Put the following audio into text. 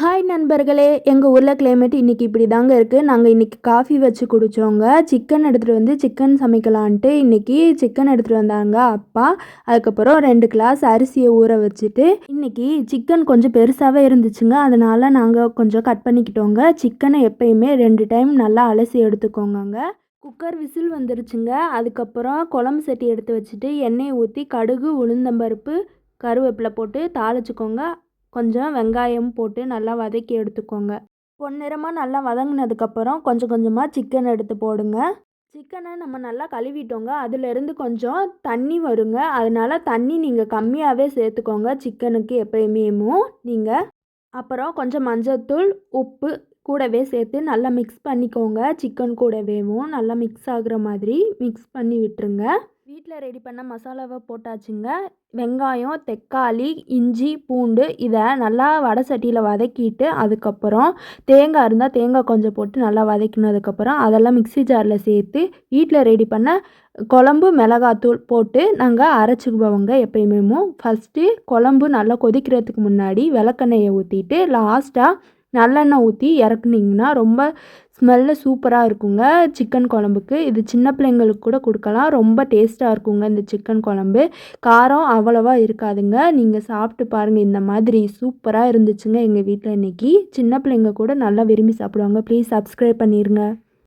Hi நண்பர்களே. எங்கள் ஊரில் கிளைமேட் இன்றைக்கி இப்படி தாங்க இருக்குது நாங்கள் இன்றைக்கி காஃபி வச்சு குடித்தோங்க சிக்கன் எடுத்துகிட்டு வந்து சிக்கன் சமைக்கலான்ட்டு இன்றைக்கி சிக்கன் எடுத்துகிட்டு வந்தாங்க அப்பா. அதுக்கப்புறம் ரெண்டு கிளாஸ் அரிசியை ஊற வச்சுட்டு இன்றைக்கி சிக்கன் கொஞ்சம் பெருசாகவே இருந்துச்சுங்க. அதனால் நாங்கள் கொஞ்சம் கட் பண்ணிக்கிட்டோங்க. சிக்கனை எப்பயுமே ரெண்டு டைம் நல்லா அலசி எடுத்துக்கோங்க குக்கர் விசில் வந்துருச்சுங்க. அதுக்கப்புறம் குழம்பு சட்டி எடுத்து வச்சுட்டு எண்ணெயை ஊற்றி கடுகு உளுந்தம்பருப்பு கருவேப்பிலை போட்டு தாளிச்சுக்கோங்க. கொஞ்சம் வெங்காயம் போட்டு நல்லா வதக்கி எடுத்துக்கோங்க. பொன்னிறமாக நல்லா வதங்கினதுக்கப்புறம் கொஞ்சம் கொஞ்சமாக சிக்கன் எடுத்து போடுங்க. சிக்கனை நம்ம நல்லா கழுவிட்டோங்க. அதுலேருந்து கொஞ்சம் தண்ணி வருங்க. அதனால் தண்ணி நீங்கள் கம்மியாகவே சேர்த்துக்கோங்க சிக்கனுக்கு எப்பயுமேமும் நீங்கள் அப்புறம் கொஞ்சம் மஞ்சள்தூள் உப்பு கூடவே சேர்த்து நல்லா மிக்ஸ் பண்ணிக்கோங்க. சிக்கன் கூடவேவும் நல்லா மிக்ஸ் ஆகுற மாதிரி மிக்ஸ் பண்ணி விட்டுருங்க. வீட்டில் ரெடி பண்ண மசாலாவை போட்டாச்சுங்க. வெங்காயம் தக்காளி இஞ்சி பூண்டு இதை நல்லா வடை சட்டியில் வதக்கிட்டு அதுக்கப்புறம் தேங்காய் இருந்தால் தேங்காய் கொஞ்சம் போட்டு நல்லா வதக்கினதுக்கப்புறம் அதெல்லாம் மிக்ஸி ஜாரில் சேர்த்து வீட்டில் ரெடி பண்ண குழம்பு மிளகாத்தூள் போட்டு நாங்கள் அரைச்சிக்குவோங்க எப்பயுமே ஃபஸ்ட்டு குழம்பு நல்லா கொதிக்கிறதுக்கு முன்னாடி விளக்கெண்ணெயை ஊற்றிட்டு லாஸ்ட்டாக நல்லெண்ணெய் ஊற்றி இறக்குனிங்கன்னா ரொம்ப ஸ்மெல்லு சூப்பராக இருக்குங்க. சிக்கன் குழம்புக்கு. இது சின்ன பிள்ளைங்களுக்கு கூட கொடுக்கலாம். ரொம்ப டேஸ்ட்டாக இருக்குங்க இந்த சிக்கன் குழம்பு. காரம் அவ்வளோவா இருக்காதுங்க. நீங்கள் சாப்பிட்டு பாருங்கள் இந்த மாதிரி சூப்பராக இருந்துச்சுங்க எங்கள் வீட்டில் இன்றைக்கி சின்ன பிள்ளைங்க கூட நல்லா விரும்பி சாப்பிடுவாங்க. ப்ளீஸ் சப்ஸ்கிரைப் பண்ணிடுங்க